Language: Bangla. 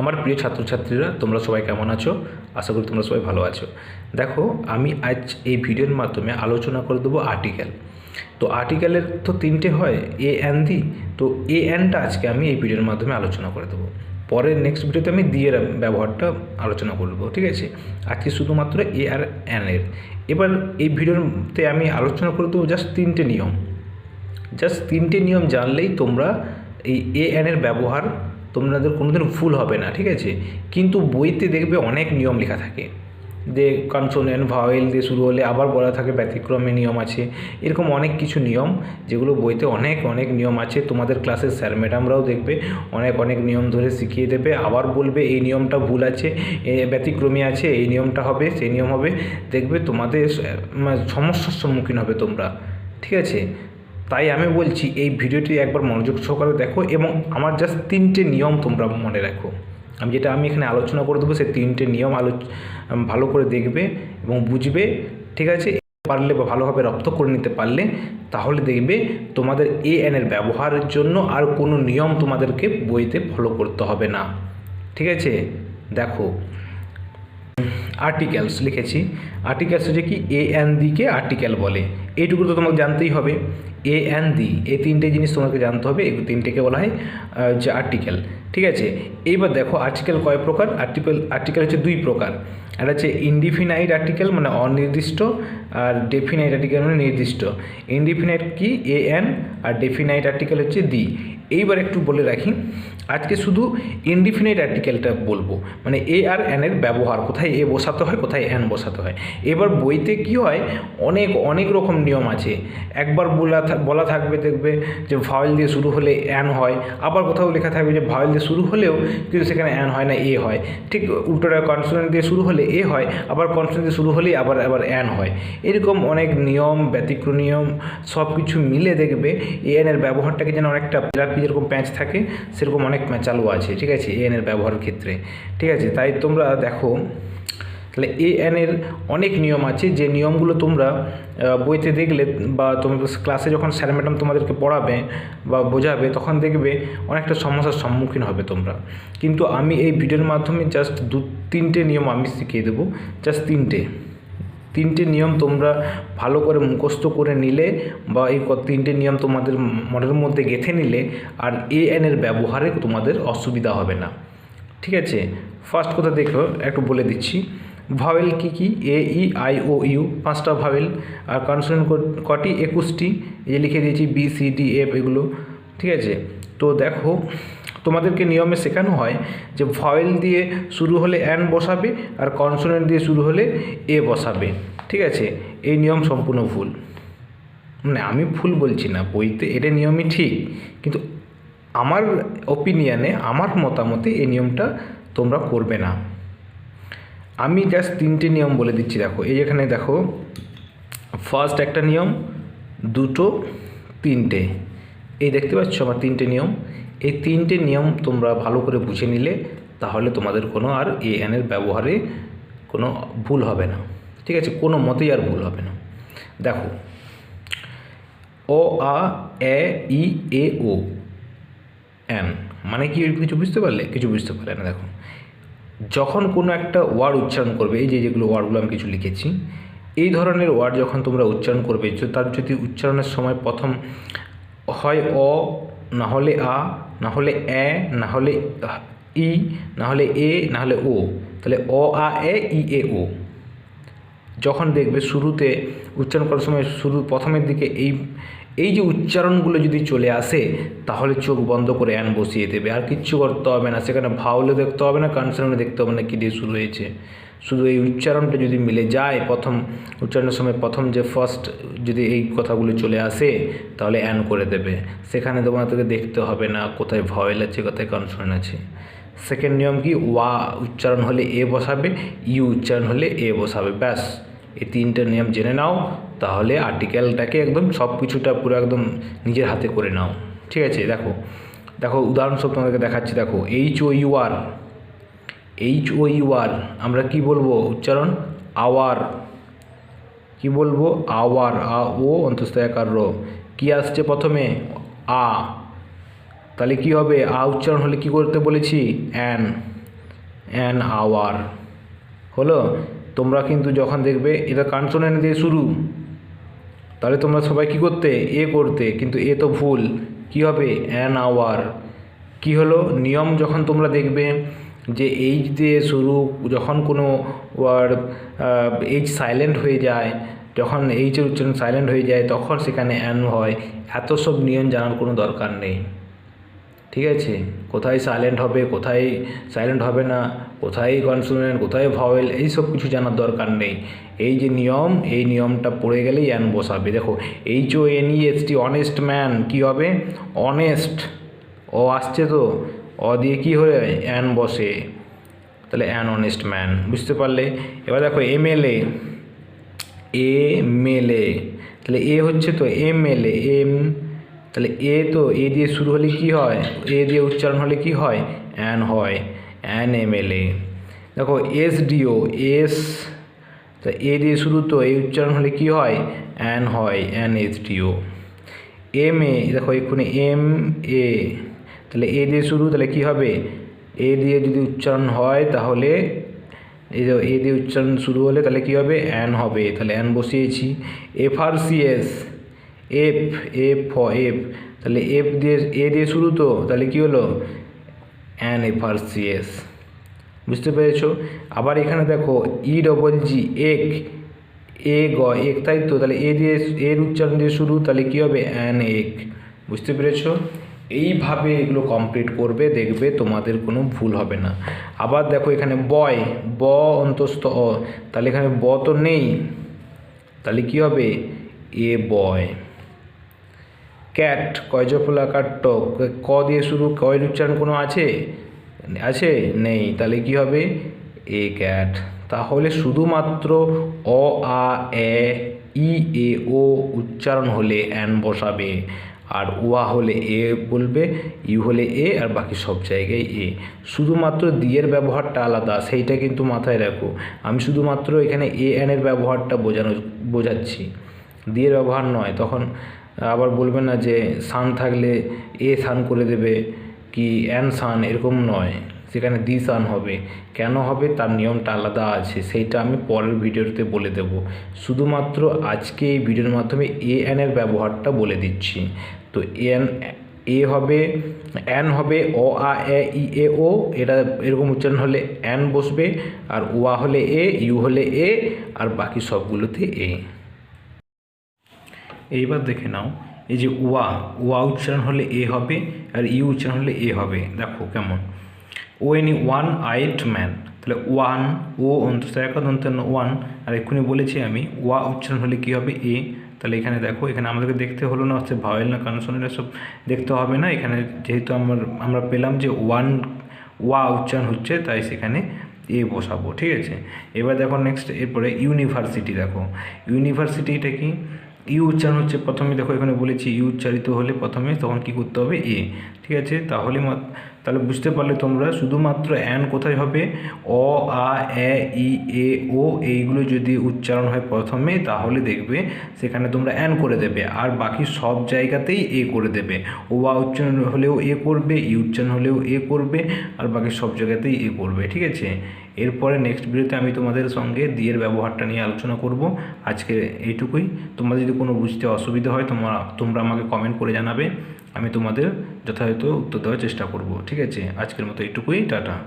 আমার প্রিয় ছাত্রছাত্রীরা, তোমরা সবাই কেমন আছো? আশা করি তোমরা সবাই ভালো আছো। দেখো, আমি আজ এই ভিডিওর মাধ্যমে আলোচনা করে দেবো আর্টিকেল তো আর্টিকেলের তো তিনটে হয় এ অ্যান দি তো এ অ্যানটা আজকে আমি এই ভিডিওর মাধ্যমে আলোচনা করে দেবো। পরের নেক্সট ভিডিওতে আমি দি এর ব্যবহারটা আলোচনা করব ঠিক আছে? আজকে শুধুমাত্র এ আর অ্যান এর। এবার এই ভিডিওতে আমি আলোচনা করে দেবো জাস্ট তিনটে নিয়ম। জাস্ট তিনটে নিয়ম জানলেই তোমরা এই এ এর ব্যবহার তোমাদের কোনোদিন ভুল হবে না, ঠিক আছে? কিন্তু বইতে দেখবে অনেক নিয়ম লেখা থাকে। যে কনসোনেন্ট ভাওয়েল দিয়ে শুরু হলে আবার বলা থাকে ব্যতিক্রমে নিয়ম আছে। এরকম অনেক কিছু নিয়ম যেগুলো বইতে অনেক অনেক নিয়ম আছে। তোমাদের ক্লাসের স্যার ম্যাডামরাও দেখবে অনেক অনেক নিয়ম ধরে শিখিয়ে দেবে। আবার বলবে, এই নিয়মটা ভুল আছে ব্যতিক্রমী আছে, এই নিয়মটা হবে, সেই নিয়ম হবে। দেখবে তোমাদের মানে সমস্যার সম্মুখীন হবে তোমরা, ঠিক আছে? তাই আমি বলছি, এই ভিডিওটি একবার মনোযোগ সহকারে দেখো এবং আমার জাস্ট তিনটে নিয়ম তোমরা মনে রাখো। আমি যেটা আমি এখানে আলোচনা করে দেবো, সেই তিনটে নিয়ম আলো ভালো করে দেখবে এবং বুঝবে, ঠিক আছে? পারলে বা ভালোভাবে রপ্ত করে নিতে পারলে, তাহলে দেখবে তোমাদের এ এর ব্যবহারের জন্য আর কোনো নিয়ম তোমাদেরকে বইতে ফলো করতে হবে না। ঠিক আছে? দেখো আর্টিকেলস লিখেছি। আর্টিকেলস হচ্ছে কি এ এন দিকে আর্টিকেল বলে। এইটুকু তো তোমাকে জানতেই হবে। এ এন দি এই তিনটে জিনিস তোমাকে জানতে হবে। এই তিনটেকে বলা হয় হচ্ছে আর্টিকেল ঠিক আছে? এইবার দেখো আর্টিকেল কয় প্রকার? আর্টিকেল আর্টিকেল হচ্ছে দুই প্রকার। একটা হচ্ছে ইনডিফিনাইট আর্টিকেল মানে অনির্দিষ্ট আর ডেফিনাইট আর্টিকেল মানে নির্দিষ্ট। ইনডিফিনাইট কি? এ এন আর ডেফিনাইট আর্টিকেল হচ্ছে দি এইবার একটু বলে রাখি, আজকে শুধু ইনডিফিনাইট আর্টিকেলটা বলব। মানে এ আর এনের ব্যবহার, কোথায় এ বসাতে হয়, কোথায় এন বসাতে হয়। এবার বইতে কি হয়? অনেক অনেক রকম নিয়ম আছে। একবার বলা বলা থাকবে, দেখবে যে ভাওয়েল দিয়ে শুরু হলে অ্যান হয়, আবার কোথাও লেখা থাকবে যে ভাওয়েল দিয়ে শুরু হলেও কিন্তু সেখানে অ্যান হয় না এ হয়। ঠিক উল্টোটা কনসোনেন্ট দিয়ে শুরু হলে এ হয়, আবার কনসোনেন্ট শুরু হলেই আবার আবার অ্যান হয়। এরকম অনেক নিয়ম, ব্যতিক্রম নিয়ম সব কিছু মিলে দেখবে এ এনের ব্যবহারটাকে যেন অনেকটা পিলাপি যেরকম প্যাঁচ থাকে, সেরকম অনেক চালু আছে, ঠিক আছে? এ এনের ব্যবহারের ক্ষেত্রে। ঠিক আছে? তাই তোমরা দেখো তাহলে এ এনের অনেক নিয়ম আছে, যে নিয়মগুলো তোমরা বইতে দেখলে বা তোমরা ক্লাসে যখন স্যার ম্যাডাম তোমাদেরকে পড়াবে বা বোঝাবে, তখন দেখবে অনেকটা সমস্যার সম্মুখীন হবে তোমরা। কিন্তু আমি এই ভিডিওর মাধ্যমে জাস্ট দু, তিনটে নিয়ম আমি শিখিয়ে দেবো। জাস্ট তিনটে। তিনটে নিয়ম তোমরা ভালো করে মুখস্থ করে নিলে বা এই তিনটে নিয়ম তোমাদের মনের মধ্যে গেঁথে নিলে আর এ এনের ব্যবহারে তোমাদের অসুবিধা হবে না। ঠিক আছে? ফার্স্ট কথা দেখো, একটু বলে দিচ্ছি। ভাওয়েল কি কি? A, E, I, O, U, পাঁচটা ভাওয়েল আর কনসোনেন্ট কটি? একুশটি। এই লিখে দিয়েছি, বি, সি, ডি, এফ এগুলো। ঠিক আছে? তো দেখো, তোমাদেরকে নিয়মে শেখানো হয় যে ভয়েল দিয়ে শুরু হলে অ্যান বসাবে আর কনসোনেন্ট দিয়ে শুরু হলে এ বসাবে। ঠিক আছে? এই নিয়ম সম্পূর্ণ ভুল। মানে আমি ভুল বলছি না, বইতে এটা নিয়মই ঠিক। কিন্তু আমার ওপিনিয়নে আমার মতামতে এই নিয়মটা তোমরা করবে না। আমি জাস্ট তিনটে নিয়ম বলে দিচ্ছি, দেখো। এই এখানে দেখো ফার্স্ট একটা নিয়ম, দুটো, তিনটে। এই দেখতে পাচ্ছ আমার তিনটে নিয়ম? এই তিনটে নিয়ম তোমরা ভালো করে বুঝে নিলে তাহলে তোমাদের কোনো আর এ এনের ব্যবহারে কোনো ভুল হবে না। ঠিক আছে? কোনো মতেই আর ভুল হবে না। দেখো ও আ, এ, ই, এ, ও, এন। মানে কি কিছু বুঝতে পারলে? কিছু বুঝতে পারলে না, দেখো। যখন কোনো একটা ওয়ার্ড উচ্চারণ করবে, এই যে যেগুলো ওয়ার্ডগুলো আমি কিছু লিখেছি, এই ধরনের ওয়ার্ড যখন তোমরা উচ্চারণ করবে তার যদি উচ্চারণের সময় প্রথম হয় অ, না হলে আ, না হলে এ, না হলে ই, না হলে এ, না হলে ও, তাহলে অ, আ, এ, ই, এ, ও। যখন দেখবে শুরুতে উচ্চারণ করার সময় শুরু, প্রথমের দিকে এই এই যে উচ্চারণগুলো যদি চলে আসে, তাহলে চোখ বন্ধ করে অ্যান বসিয়ে দেবে। আর কিচ্ছু করতে হবে না। সেখানে ভাওলে দেখতে হবে না কনসোনেন্টে দেখতে হবে না কী দিয়ে শুরু হয়েছে। শুধু এই উচ্চারণটা যদি মিলে যায়, প্রথম উচ্চারণের সময় প্রথম যে ফার্স্ট যদি এই কথাগুলো চলে আসে, তাহলে অ্যান করে দেবে। সেখানে তোমার তোমাদেরকে দেখতে হবে না কোথায় ভয়েল আছে, কোথায় কনসোনেন্ট আছে। সেকেন্ড নিয়ম কি? ওয়া উচ্চারণ হলে এ বসাবে, ইউ উচ্চারণ হলে এ বসাবে। ব্যাস। এই তিনটে নিয়ম জেনে নাও। তাহলে আর্টিকেলটাকে একদম সব কিছুটা পুরো একদম নিজের হাতে করে নাও। ঠিক আছে? দেখো দেখো, উদাহরণস্বরূপ তোমাদেরকে দেখাচ্ছি। দেখো H O U R H O U R আমরা কি বলব? উচ্চারণ? আওয়ার। কি বলব? আওয়ার আ ও অন্তস্থ একার র কি আসছে প্রথমে? আ। তাহলে কি হবে? আ উচ্চারণ হলে কি করতে বলেছি? অ্যান। An hour. হলো? তোমরা কিন্তু যখন দেখবে, এটা কনসোনেন্ট দিয়ে শুরু। তাহলে তোমরা সবাই কি করতে? এ করতে। কিন্তু এ তো ভুল। কি হবে? অ্যান আওয়ার কি হলো? নিয়ম যখন তোমরা দেখবে যে এইচ দিয়ে শুরু, যখন কোনো ওয়ার্ড এইচ সাইলেন্ট হয়ে যায়, যখন এইচের উচ্চারণ সাইলেন্ট হয়ে যায়, তখন সেখানে অ্যান হয়। এত সব নিয়ম জানার কোনো দরকার নেই। ঠিক আছে? কোথায় সাইলেন্ট হবে? কোথায় সাইলেন্ট হবে না? কোথায় কনসোনেন্ট কোথায় ভাওয়েল এই সব কিছু জানার দরকার নেই। এই যে নিয়ম, এই নিয়মটা পড়ে গেলেই অ্যান বসাবে। দেখো H O N E S T honest man কী হবে? অনেস্ট ও আসছে তো? অ দিয়ে কী হয়ে অ্যান বসে? তাহলে অ্যান অনেস্ট ম্যান বুঝতে পারলে? এবার দেখো এমএলএ এমএলএ তাহলে এ হচ্ছে তো এম এমএলএ এম তাহলে এ তো এ দিয়ে শুরু হলে কি হয়? এ দিয়ে উচ্চারণ হলে কি হয়? অ্যান হয়। অ্যান এমএলএ দেখো এস ডিও এস তা এ দিয়ে শুরু তো, এই উচ্চারণ হলে কি হয়? অ্যান হয় অ্যান এস ডিও এম এ দেখো, এক্ষুনি এম এ তাহলে এ দিয়ে শুরু, তাহলে কি হবে? এ দিয়ে যদি উচ্চারণ হয়, তাহলে এই যে এ দিয়ে উচ্চারণ শুরু হলে, তাহলে কি হবে? অ্যান হবে, তাহলে অ্যান বসিয়েছি। F R C S F F ফ এফ তাহলে এফ দিয়ে এ দিয়ে শুরু তো, তাহলে কি হলো? An F R C S বুঝতে পেরেছ? আবার এখানে দেখো ই ডবল জি এক, এ গ, এক, তাই তো? তাহলে এ দিয়ে, এর উচ্চারণ দিয়ে শুরু, তাহলে কী হবে? অ্যান এক। বুঝতে পেরেছ? এইভাবে এগুলো কমপ্লিট করবে, দেখবে তোমাদের কোনো ভুল হবে না। আবার দেখো এখানে বয়, ব অন্তস্থ অ। তাহলে এখানে ব তো নেই। তাহলে কী হবে? এ বয়। ক্যাট কয়জফলাকার টক, ক দিয়ে শুরু, কয়ের উচ্চারণ কোনো আছে? আছে? নেই। তাহলে কি হবে? A cat. তাহলে শুধুমাত্র অ, আ, এ, ই, এ, ও উচ্চারণ হলে অ্যান বসাবে। আর ওয়া হলে এ বলবে, ইউ হলে এ, আর বাকি সব জায়গায় এ। শুধুমাত্র দিয়ের ব্যবহারটা আলাদা, সেইটা কিন্তু মাথায় রাখো। আমি শুধুমাত্র এখানে এ এনের ব্যবহারটা বোঝানো, বোঝাচ্ছি। দিয়ের ব্যবহার নয়, তখন আবার বলবে না যে সান থাকলে এ সান করে দেবে কি অ্যান সান এরকম নয়। সেখানে দি সান হবে। কেন হবে? তার নিয়মটা আলাদা আছে। সেইটা আমি পরের ভিডিওতে বলে দেব। শুধুমাত্র আজকে এই ভিডিওর মাধ্যমে এ এনের ব্যবহারটা বলে দিচ্ছি। তো এন এ হবে, অ্যান হবে অ, আ, এ, ই, এ, ও। এটা এরকম উচ্চারণ হলে অ্যান বসবে আর ওয়া হলে এ, ইউ হলে এ আর বাকি সবগুলোতে এ। এইবার দেখে নাও, এই যে ওয়া ওয়া উচ্চারণ হলে এ হবে আর ইউ উচ্চারণ হলে এ হবে। দেখো কেমন। ও এনি ওয়ান আইট ম্যান তাহলে ওয়ান ও অন্তত এক অন্তত ওয়ান আর এক্ষুনি বলেছি আমি, ওয়া উচ্চারণ হলে কী হবে? এ। তাহলে এখানে দেখো, এখানে আমাদেরকে দেখতে হলো না, হচ্ছে ভাওয়েল না কনসোনেন্ট সব দেখতে হবে না। এখানে যেহেতু আমার, আমরা পেলাম যে ওয়ান ওয়া উচ্চারণ হচ্ছে, তাই সেখানে এ বসাবো, ঠিক আছে? এবার দেখো নেক্সট এরপরে ইউনিভার্সিটি দেখো। ইউনিভার্সিটিটা কি? ইউ উচ্চারণ হচ্ছে প্রথমে দেখো এখানে বলেছি ইউ উচ্চারিত হলে প্রথমে তখন কী করতে হবে এ ঠিক আছে? তাহলে তাহলে বুঝতে পারলে তোমরা শুধুমাত্র অ্যান কোথায় হবে? অ, আ, এ, ই, এ, ও এইগুলো যদি উচ্চারণ হয় প্রথমে, তাহলে দেখবে সেখানে তোমরা অ্যান করে দেবে। আর বাকি সব জায়গাতেই এ করে দেবে। ও, আ উচ্চারণ হলেও এ করবে, ই উচ্চারণ হলেও এ করবে, আর বাকি সব জায়গাতেই এ করবে, ঠিক আছে? এরপরে নেক্সট ভিডিওতে আমি তোমাদের সঙ্গে দিয়ের ব্যবহারটা নিয়ে আলোচনা করব। আজকে এইটুকুই। তোমরা যদি কোনো বুঝতে অসুবিধা হয় তোমরা তোমরা আমাকে কমেন্ট করে জানাবে। আমি তোমাদের যথাযথ উত্তর দেওয়ার চেষ্টা করব। ঠিক আছে? আজকের মতো এটুকুই টাটা।